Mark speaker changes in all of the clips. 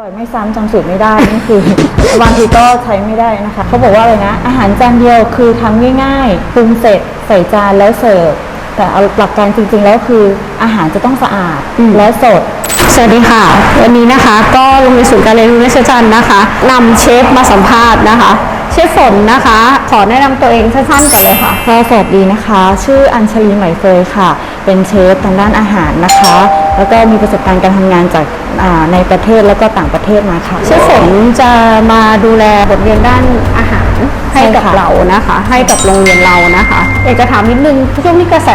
Speaker 1: ร่อยไม่ซ้ำจำสูตรไม่ได้นี่คือบางทีก็ใช้ไม่ได้นะคะเขาบอกว่าอะไรนะอาหารจานเดียวคือทำง่ายๆปรุงเสร็จใส่จานแล้วเสิร์ฟแต่เอาหลักการจริง ๆ แล้วคืออาหารจะต้องสะอาดและสด
Speaker 2: สวัสดีค่ะ วันนี้นะคะก็โรงเรียนศูนย์การเรียนรู้นัชจันทร์นะคะนำเชฟมาสัมภาษณ์นะคะ เชฟฝนนะคะ ขอแนะนำตัวเองสั้นๆก่อนเลยค่ะ
Speaker 1: ค่ะสวัสดีนะคะ ชื่ออัญชลีไหมเฟยค่ะ เป็นเชฟทางด้านอาหารนะคะ แล้วก็มีประสบการณ์การทำงานจากอ่าในประเทศแล้วก็ต่างประเทศมาค่ะ
Speaker 2: เชฟฝนจะมาดูแลบทเรียนด้านอาหารให้กับ
Speaker 1: ใช่ค่ะ
Speaker 2: เรานะคะ ให้กับโรงเรียนเรานะคะอยากจะถามนิดนึงช่วงนี้กระแส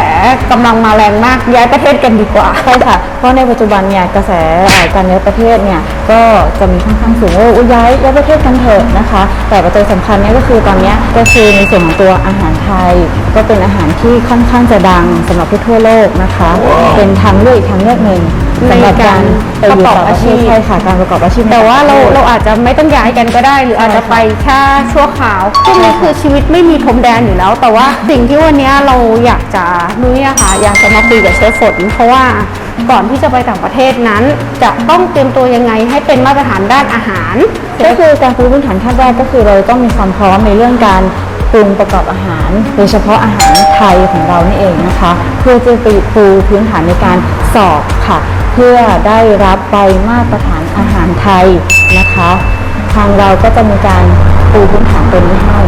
Speaker 2: กำลังมาแรงมากย้ายประเทศกันดีกว่า
Speaker 1: ใช่ค่ะเพราะในปัจจุบันเนี่ยกระแสเอ่อการย้ายประเทศเนี่ยก็จะมีค่อนข้างสูงว่าอุ๊ยย้ายย้ายประเทศกันเถอะนะคะ แต่ประเด็นสำคัญเนี่ยก็คือตอนเนี้ยก็คือในส่วนของตัวอาหารไทย ก็เป็นอาหารที่ค่อนข้างจะดังสำหรับทั่วโลกนะคะ เป็นทางเลือกอีกทางเลือกหนึ่งสำหรับการไปอยู่ต่างประเทศ
Speaker 2: ประกอบอาชีพ
Speaker 1: ใช่ค่ะการประกอบอาชีพใน
Speaker 2: แต่ว่าเรา
Speaker 1: ต่งประทศ
Speaker 2: เราอาจจะไม่ต้องย้ายกันก็ได้ หรืออาจจะไปแค่ชั่วคราวช่วงนี้คือชีวิตไม่มีพรมแดนอยู่แล้ว แต่ว่าสิ่งที่วันนี้เราอยากจะนุ้ยอะค่ะอยากจะมาคุยกับเชฟฝนเพราะว่าก่อนที่จะไปต่างประเทศนั้น จะต้องเตรียมตัวยังไงให้เป็นมาตรฐานด้านอาหาร
Speaker 1: ก็คือการปูพื้นฐานขั้นแรกก็คือเราต้องมีความพร้อมในเรื่องการ ปรุงประกอบอาหาร โดยเฉพาะอาหารไทยของเรานี่เองนะคะ เพื่อจะไปปูพื้นฐานในการสอบค่ะ เพื่อได้รับใบมาตรฐานอาหารไทยนะคะ ทางเราก็จะมีการปูพื้นฐานตัวนี้ให้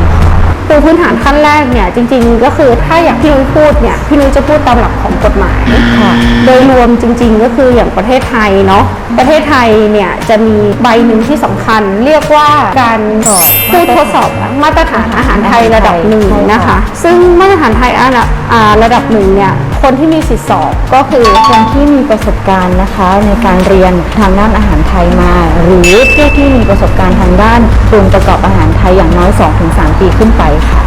Speaker 2: ปูพื้นฐานขั้นแรกเนี่ยจริงๆ ก็คือถ้าอย่างที่นุ้ยพูดเนี่ยพี่นุ้ยจะพูดตามหลักของกฎหมาย
Speaker 1: ค่ะ
Speaker 2: โดยรวมจริง ๆ ก็คืออย่างประเทศไทยเนาะ ประเทศไทยเนี่ยจะมีใบหนึ่งที่สำคัญ เรียกว่าการ
Speaker 1: สอบ
Speaker 2: ผู้ทดสอบมาตรฐานอาหารไทยระดับหนึ่ง
Speaker 1: ใช่ค่ะ
Speaker 2: นะคะ ซึ่งมาตรฐานไทยอันดับอ่าระดับหนึ่งเนี่ยคนที่มีสิทธิสอบก็คือ
Speaker 1: คนที่มีประสบการณ์นะคะ ในการเรียนทางด้านอาหารไทยมา หรือผู้ที่มีประสบการณ์ทางด้านปรุงประกอบอาหารไทยอย่างน้อย 2-3 ปีขึ้นไปค่ะ
Speaker 2: เ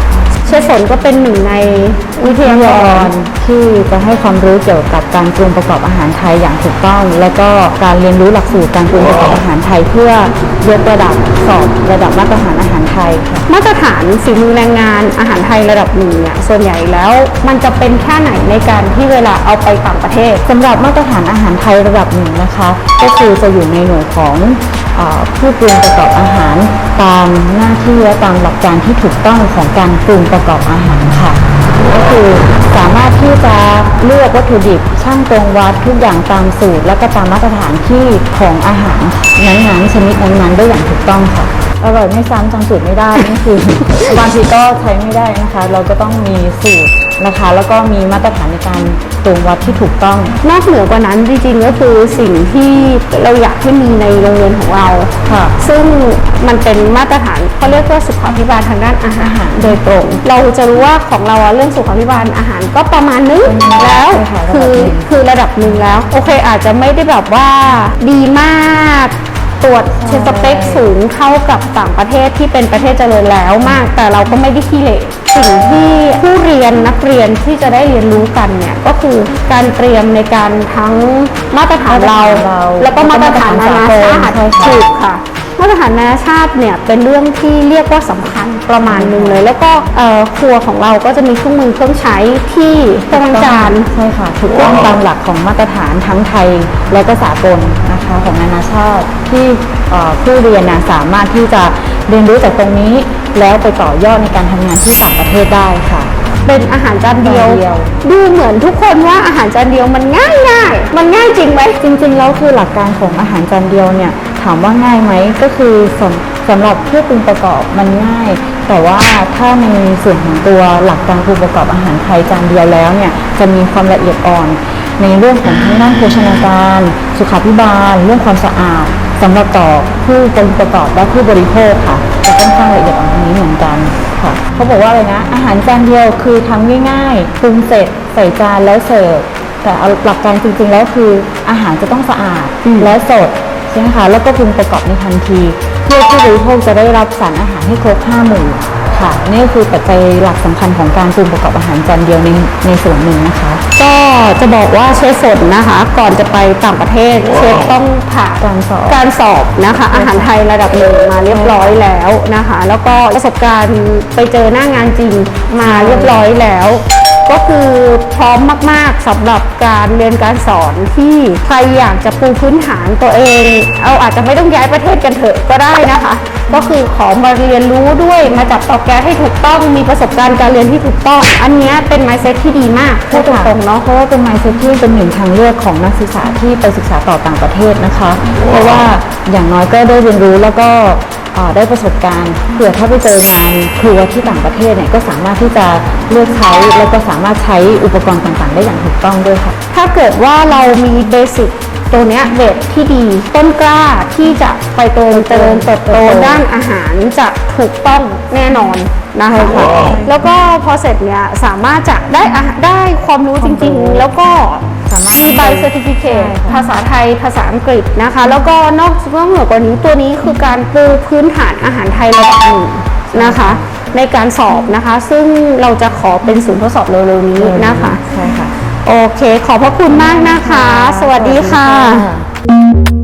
Speaker 2: ชฟฝนก็เป็นหนึ่งในวิทยา
Speaker 1: ก
Speaker 2: ร
Speaker 1: ที่จะให้ความรู้เกี่ยวกับการปรุงประกอบอาหารไทยอย่างถูกต้อง และก็การเรียนรู้หลักสูตรการปรุงประกอบอาหารไทย เพื่อยกระดับสอบระดับมาตรฐานอาหารไทยค่ะ
Speaker 2: มาตรฐานฝีมือแรงงานอาหารไทยระดับหนึ่งเนี่ยส่วนใหญ่แล้วมันจะเป็นแค่ไหนในการที่เวลาเอาไปต่างประเทศ
Speaker 1: สำหรับมาตรฐานอาหารไทยระดับหนึ่งนะคะ ก็คือจะอยู่ในหน่วยของ ผู้ปรุงประกอบอาหารตามหน้าที่และตามหลักการที่ถูกต้องของการปรุงประกอบอาหารค่ะ ก็คือสามารถที่จะเลือกวัตถุดิบช่างตรงวัดทุกอย่างตามสูตร และก็ตามมาตรฐานที่ของอาหารนั้นๆชนิดนั้นๆได้อย่างถูกต้องค่ะอร่อยไม่ซ้ำจำสูตรไม่ได้นี่คือบางทีก็ใช้ไม่ได้นะคะ เราก็ต้องมีสูตร นะคะ แล้วก็มีมาตรฐานในการตรงวัดที่ถูกต้อง
Speaker 2: นอกเหนือกว่านั้นจริงๆก็คือสิ่งที่เราอยากให้มีในโรงเรียนของเรา
Speaker 1: ค่ะ
Speaker 2: ซึ่งมันเป็นมาตรฐานเขาเรียกว่าสุขาภิบาลทางด้านอาหารโดยตรง เราจะรู้ว่าของเราอะเรื่องสุขาภิบาลอาหารก็ประมาณนึงแล้ว
Speaker 1: ใช่ค่ะ
Speaker 2: คือ
Speaker 1: ระดับหนึ่ง
Speaker 2: คือระดับหนึ่งแล้ว โอเคอาจจะไม่ได้แบบว่าดีมาก ตรวจเชสเปคสูงเท่ากับต่างประเทศที่เป็นประเทศเจริญแล้วมาก แต่เราก็ไม่ได้ขี้เหร่สิ่งที่ผู้เรียนนักเรียนที่จะได้เรียนรู้กันเนี่ยก็คือการเตรียมในการทั้ง
Speaker 1: มาตรฐานเรา
Speaker 2: แล้วก็มาตรฐานนานาชาติถูกค่ะ มาตรฐานนานาชาติเนี่ยเป็นเรื่องที่เรียกว่าสำคัญประมาณหนึ่งเลย แล้วก็เอ่อครัวของเราก็จะมีเครื่องมือเครื่องใช้ที่ตรงจาน
Speaker 1: ใช่ค่ะถูกต้องตามหลักของมาตรฐานทั้งไทยและก็สากลนะคะของนานาชาติที่เอ่อผู้เรียนนะสามารถที่จะเรียนรู้จากตรงนี้ แล้วไปต่อยอดในการทำงานที่ต่างประเทศได้ค่ะ
Speaker 2: เป็นอาหารจานเดียว
Speaker 1: จานเดียว
Speaker 2: ดูเหมือนทุกคนว่าอาหารจานเดียวมันง่ายง่ายๆมันง่ายจริงไหม
Speaker 1: จริง ๆ แล้วคือหลักการของอาหารจานเดียวเนี่ย ถามว่าง่ายไหมก็คือสำสำหรับผู้ปรุงประกอบมันง่าย แต่ว่าถ้าในส่วนของตัวหลักการปรุงประกอบอาหารไทยจานเดียวแล้วเนี่ยจะมีความละเอียดอ่อน ในเรื่องของทางด้านโภชนาการ สุขาภิบาล เรื่องความสะอาดสำหรับต่อผู้ปรุงประกอบและผู้บริโภคค่ะจะค่อนข้างละเอียดอ่อนตรงนี้เหมือนกันค่ะเขาบอกว่าอะไรนะ อาหารจานเดียวคือทำง่ายๆปรุงเสร็จใส่จานแล้วเสิร์ฟแต่เอาหลักการจริงๆแล้วคืออาหารจะต้องสะอาดและสด ใช่ไหมคะแล้วก็ปรุงประกอบในทันที เพื่อผู้บริโภคจะได้รับสารอาหารให้ครบห้าหมู่ค่ะนี่ก็คือปัจจัยหลักสำคัญของการปรุงประกอบอาหารจานเดียวในในส่วนหนึ่งนะคะ
Speaker 2: ก็จะบอกว่าเชฟฝนนะคะ ก่อนจะไปต่างประเทศเชฟต้องผ่าน
Speaker 1: การสอบ
Speaker 2: การสอบนะคะ อาหารไทยระดับหนึ่งมาเรียบร้อยแล้วนะคะ แล้วก็ประสบการณ์ไปเจอหน้างานจริงมาเรียบร้อยแล้ว ก็คือพร้อมมาก ๆสำหรับการเรียนการสอนที่ใครอยากจะปูพื้นฐานตัวเอง เอาอาจจะไม่ต้องย้ายประเทศกันเถอะก็ได้นะคะ ก็คือขอมาเรียนรู้ด้วยมาจับต่อแกนให้ถูกต้องมีประสบการณ์การเรียนที่ถูกต้อง อันนี้เป็น mindset ที่ดีมากพูดตรงๆเนาะ
Speaker 1: เพราะว่าเป็น mindset ที่เป็นหนึ่งทางเลือกของนักศึกษาที่ไปศึกษาต่อต่างประเทศนะคะ เพราะว่าอย่างน้อยก็ได้เรียนรู้แล้วก็ ได้ประสบการณ์เผื่อถ้าไปเจองานครัวที่ต่างประเทศเนี่ยก็สามารถที่จะเลือกใช้แล้วก็สามารถใช้อุปกรณ์ต่างๆ ได้อย่างถูกต้องด้วยค่ะ
Speaker 2: ถ้าเกิดว่าเรามีเบสิกตัวเนี้ยเบสที่ดีต้นกล้าที่จะไปเติมเจริญเติบโตด้านอาหารจะถูกต้องแน่นอนนะคะแล้วก็พอเสร็จเนี่ยสามารถจะได้อาหารได้ความรู้จริงๆ แล้วก็
Speaker 1: สามารถ
Speaker 2: มีใบเซอร์ติฟิเค
Speaker 1: ใช่
Speaker 2: ต
Speaker 1: ค่ะ
Speaker 2: ภาษาไทยภาษาอังกฤษนะคะ แล้วก็นอกนอกเหนือกว่านี้ตัวนี้คือการปูพื้นฐานอาหารไทยระดับหนึ่งนะคะ ในการสอบนะคะ ซึ่งเราจะขอเป็นศูนย์ทดสอบเร็วๆนี้นะคะ
Speaker 1: ใช่ค่ะ
Speaker 2: โอเค ขอบพระคุณมากนะคะ สวัสดีค่ะ
Speaker 1: สวัสดีค่ะ